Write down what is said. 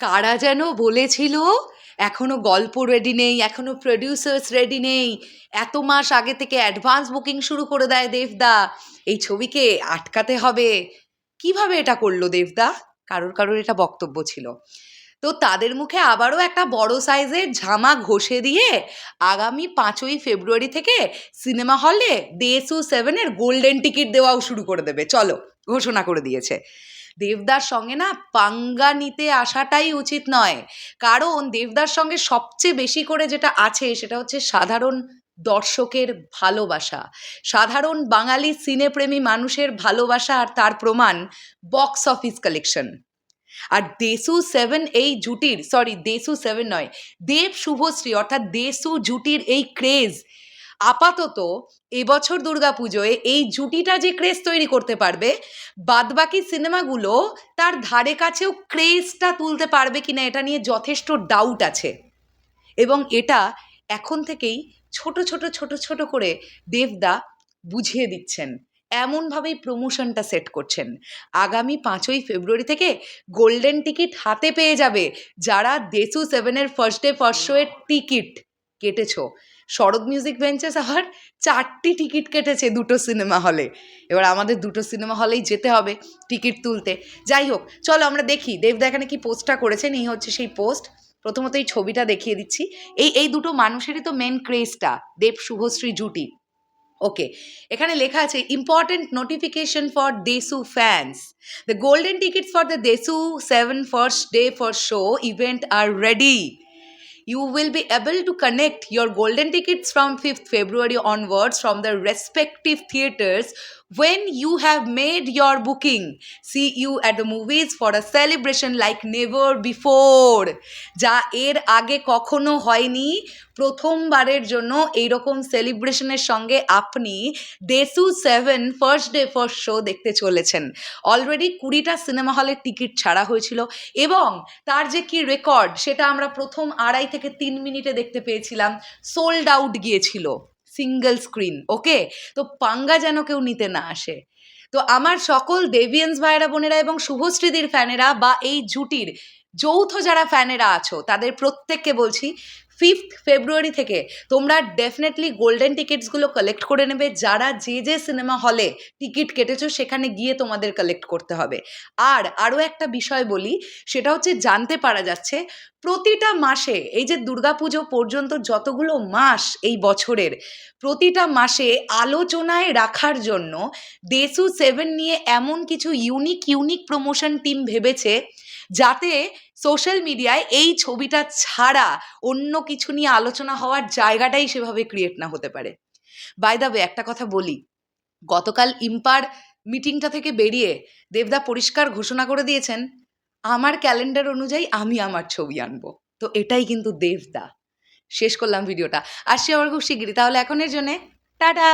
কারা যেন বলেছিল, এখনও গল্প রেডি নেই, এখনও প্রডিউসার্স রেডি নেই। এত মাস আগে থেকে অ্যাডভান্স বুকিং শুরু করে দেয় দেবদা। এই ছবিকে আটকাতে হবে। কীভাবে এটা করল দেবদা? কারোর কারোর এটা বক্তব্য ছিল। তো তাদের মুখে আবারও একটা বড় সাইজের ঝামা ঘষে দিয়ে আগামী পাঁচই ফেব্রুয়ারি থেকে সিনেমা হলে দেসু সেভেনের গোল্ডেন টিকিট দেওয়াও শুরু করে দেবে। চলো, ঘোষণা করে দিয়েছে। দেবদার সঙ্গে না পাঙ্গা নিতে আসাটাই উচিত নয়। কারণ দেবদার সঙ্গে সবচেয়ে বেশি করে যেটা আছে সেটা হচ্ছে সাধারণ দর্শকের ভালোবাসা। সাধারণ বাঙালি সিনেপ্রেমী মানুষের ভালোবাসা আর তার প্রমাণ বক্স অফিস কালেকশন আর দেসু সেভেন এই জুটির সরি দেসু সেভেন নয়, দেব শুভশ্রী অর্থাৎ দেসু জুটির এই ক্রেজ আপাতত এবছর দুর্গাপুজোয় এই জুটিটা যে ক্রেজ তৈরি করতে পারবে, বাদবাকি সিনেমাগুলো তার ধারে কাছেও ক্রেজটা তুলতে পারবে কিনা এটা নিয়ে যথেষ্ট ডাউট আছে। এবং এটা এখন থেকেই ছোট ছোট ছোট ছোট করে দেবদা বুঝিয়ে দিচ্ছেন। এমনভাবেই প্রমোশনটা সেট করছেন। আগামী পাঁচই ফেব্রুয়ারি থেকে গোল্ডেন টিকিট হাতে পেয়ে যাবে যারা দেসু সেভেনের ফার্স্ট ডে ফার্স্ট শোয়ের টিকিট কেটেছো। শরৎ মিউজিক ভেঞ্চার্স আবার চারটি টিকিট কেটেছে দুটো সিনেমা হলে এবার আমাদের দুটো সিনেমা হলেই যেতে হবে টিকিট তুলতে। যাই হোক, চলো আমরা দেখি, দেবদা এখানে কি পোস্টটা করেছেন এই হচ্ছে সেই পোস্ট প্রথমত এই ছবিটা দেখিয়ে দিচ্ছি। এই এই দুটো মানুষেরই তো মেন ক্রেজটা দেব, শুভশ্রী, জুটি। ওকে, এখানে লেখা আছে important notification for Desu fans the golden tickets for the Desu seven first day for show event are ready you will be able to connect your golden tickets from 5th February onwards from the respective theaters when you have made your booking. See you at the movies for a celebration like never before. যা এর আগে কখনো হয়নি প্রথমবারের জন্য এইরকম সেলিব্রেশনের সঙ্গে আপনি Desu seven first day first show দেখতে চলেছেন অলরেডি কুড়িটা সিনেমা হলের টিকিট ছাড়া হয়েছিল এবং তার যে কি রেকর্ড সেটা আমরা প্রথম আড়াই থেকে তিন মিনিটে দেখতে পেয়েছিলাম সোল্ড আউট গিয়েছিল সিঙ্গেল স্ক্রিন ওকে তো পাঙ্গা যেন কেউ নিতে না আসে। তো আমার সকল দেবিয়ান্স ভাইরা বোনেরা এবং শুভশ্রীদির ফ্যানেরা বা এই জুটির যৌথ যারা ফ্যানেরা আছো, তাদের প্রত্যেককে বলছি ফিফথ ফেব্রুয়ারি থেকে তোমরা ডেফিনেটলি গোল্ডেন টিকিটসগুলো কালেক্ট করে নেবে। যারা যে যে সিনেমা হলে টিকিট কেটেছো, সেখানে গিয়ে তোমাদের কালেক্ট করতে হবে। আর আরও একটা বিষয় বলি, সেটা হচ্ছে জানতে পারা যাচ্ছে, প্রতিটা মাসে এই যে দুর্গাপুজো পর্যন্ত যতগুলো মাস এই বছরের, প্রতিটা মাসে আলোচনায় রাখার জন্য দেসু সেভেন নিয়ে এমন কিছু ইউনিক ইউনিক প্রমোশন টিম ভেবেছে, যাতে সোশ্যাল মিডিয়ায় এই ছবিটা ছাড়া অন্য কিছু নিয়ে আলোচনা হওয়ার জায়গাটাই সেভাবে ক্রিয়েট না হতে পারে। বাই দ্য একটা কথা বলি। গতকাল ইম্পার মিটিংটা থেকে বেরিয়ে দেবদা পরিষ্কার ঘোষণা করে দিয়েছেন, আমার ক্যালেন্ডার অনুযায়ী আমি আমার ছবি আনব। তো এটাই কিন্তু দেবদা। শেষ করলাম ভিডিওটা। আসছি আমার খুব শিগগিরি তাহলে এখনের জন্যে টাটা!